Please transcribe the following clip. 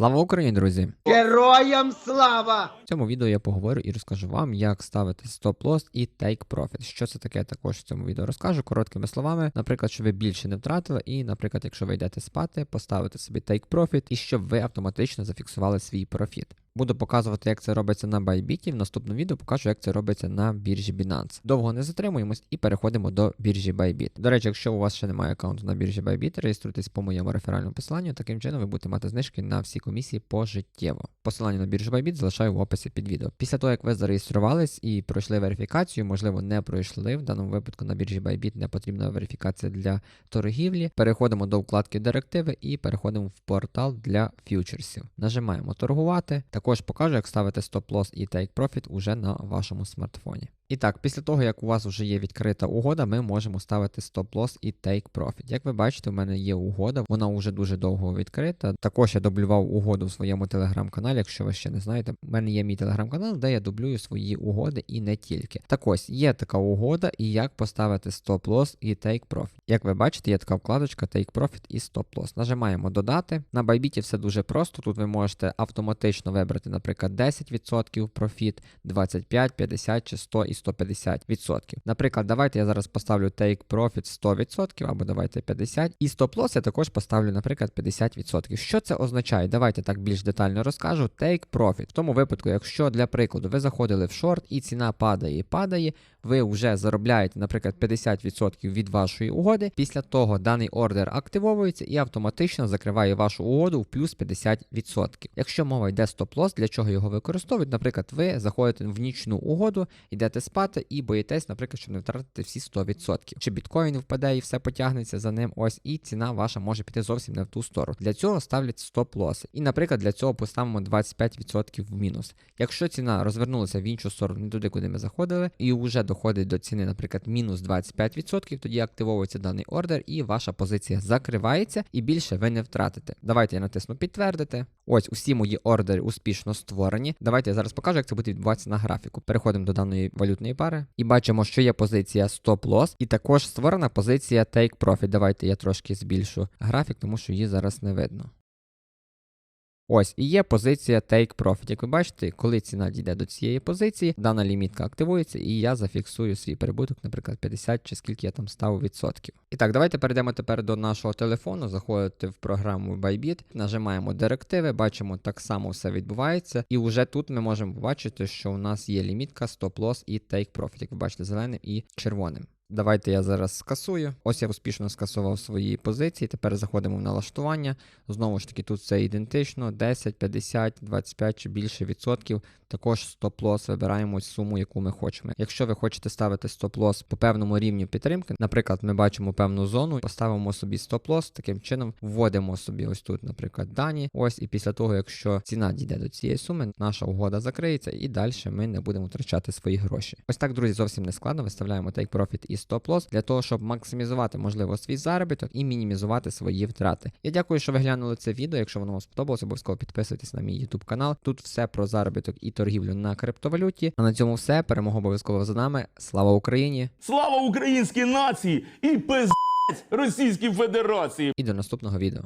Слава Україні, друзі! Героям слава! В цьому відео я поговорю і розкажу вам, як ставити стоп-лосс і тейк профіт. Що це таке, також в цьому відео розкажу короткими словами. Наприклад, щоб ви більше не втратили, і, наприклад, якщо ви йдете спати, поставити собі тейк профіт і щоб ви автоматично зафіксували свій профіт. Буду показувати, як це робиться на Bybit, В наступному відео покажу, як це робиться на біржі Binance. Довго не затримуємось і переходимо до біржі Bybit. До речі, якщо у вас ще немає аккаунту на біржі Bybit, реєструйтесь по моєму реферальному посиланню. Таким чином ви будете мати знижки на всі комісії пожиттєво. Посилання на біржу Bybit залишаю в описі під відео. Після того, як ви зареєструвались і пройшли верифікацію, можливо, не пройшли. В даному випадку на біржі Bybit не потрібна верифікація для торгівлі. Переходимо до вкладки Директиви і переходимо в портал для фьючерсів. Нажимаємо торгувати. Також покажу, як ставити стоп-лосс і take profit уже на вашому смартфоні. І так, після того, як у вас вже є відкрита угода, ми можемо ставити стоп-лосс і take profit. Як ви бачите, у мене є угода, вона вже дуже довго відкрита. Також я дублював угоду в своєму телеграм-каналі, якщо ви ще не знаєте. У мене є мій телеграм-канал, де я дублюю свої угоди і не тільки. Так ось є така угода, і як поставити стоп-лосс і take profit. Як ви бачите, є така вкладочка Take Profit і Loss. Нажимаємо додати. На Bybit все дуже просто. Тут ви можете автоматично вибрати, наприклад, 10% профіт, 25, 50 чи 100 і 150%. Наприклад, давайте я зараз поставлю Take Profit 100% або давайте 50%. І Stop Loss я також поставлю, наприклад, 50%. Що це означає? Давайте так більш детально розкажу. Take Profit. В тому випадку, якщо для прикладу ви заходили в шорт і ціна падає і падає, ви вже заробляєте, наприклад, 50% від вашої угоди. Після того даний ордер активовується і автоматично закриває вашу угоду в плюс 50%. Якщо мова йде стоп-лосс, для чого його використовують, наприклад, ви заходите в нічну угоду, йдете спати і боїтесь, наприклад, щоб не втратити всі 100%. Чи біткоін впаде і все потягнеться за ним, ось і ціна ваша може піти зовсім не в ту сторону. Для цього ставлять стоп-лоси. І, наприклад, для цього поставимо 25% в мінус. Якщо ціна розвернулася в іншу сторону, не туди, куди ми заходили, і вже доходить до ціни, наприклад, мінус 25%, тоді активовується даний ордер, і ваша позиція закривається, і більше ви не втратите. Давайте я натисну підтвердити. Ось усі мої ордери успішно створені. Давайте я зараз покажу, як це буде відбуватися на графіку. Переходимо до даної валютної пари і бачимо, що є позиція стоп-лосс, і також створена позиція take profit. Давайте я трошки збільшу графік, тому що її зараз не видно. Ось, і є позиція Take Profit. Як ви бачите, коли ціна дійде до цієї позиції, дана лімітка активується, і я зафіксую свій прибуток, наприклад, 50 чи скільки я там ставив відсотків. І так, давайте перейдемо тепер до нашого телефону, заходите в програму Bybit, нажимаємо директиви, бачимо, так само все відбувається. І вже тут ми можемо побачити, що у нас є лімітка Loss і Take Profit, як ви бачите, зеленим і червоним. Давайте я зараз скасую. Ось я успішно скасував свої позиції. Тепер заходимо в налаштування. Знову ж таки, тут все ідентично: 10, 50, 25 чи більше відсотків. Також стоп-лосс вибираємо суму, яку ми хочемо. Якщо ви хочете ставити стоп-лосс по певному рівню підтримки, наприклад, ми бачимо певну зону, поставимо собі стоп-лосс, таким чином вводимо собі ось тут, наприклад, дані. Ось, і після того, якщо ціна дійде до цієї суми, наша угода закриється, і далі ми не будемо втрачати свої гроші. Ось так, друзі, зовсім не складно. Виставляємо take profit і стоп-лосс для того, щоб максимізувати можливо свій заробіток і мінімізувати свої втрати. Я дякую, що ви глянули це відео. Якщо воно вам сподобалось, обов'язково підписуйтесь на мій YouTube канал. Тут все про заробіток і торгівлю на криптовалюті. А на цьому все. Перемога обов'язково за нами. Слава Україні! Слава українській нації і пиздець Російській Федерації! І до наступного відео.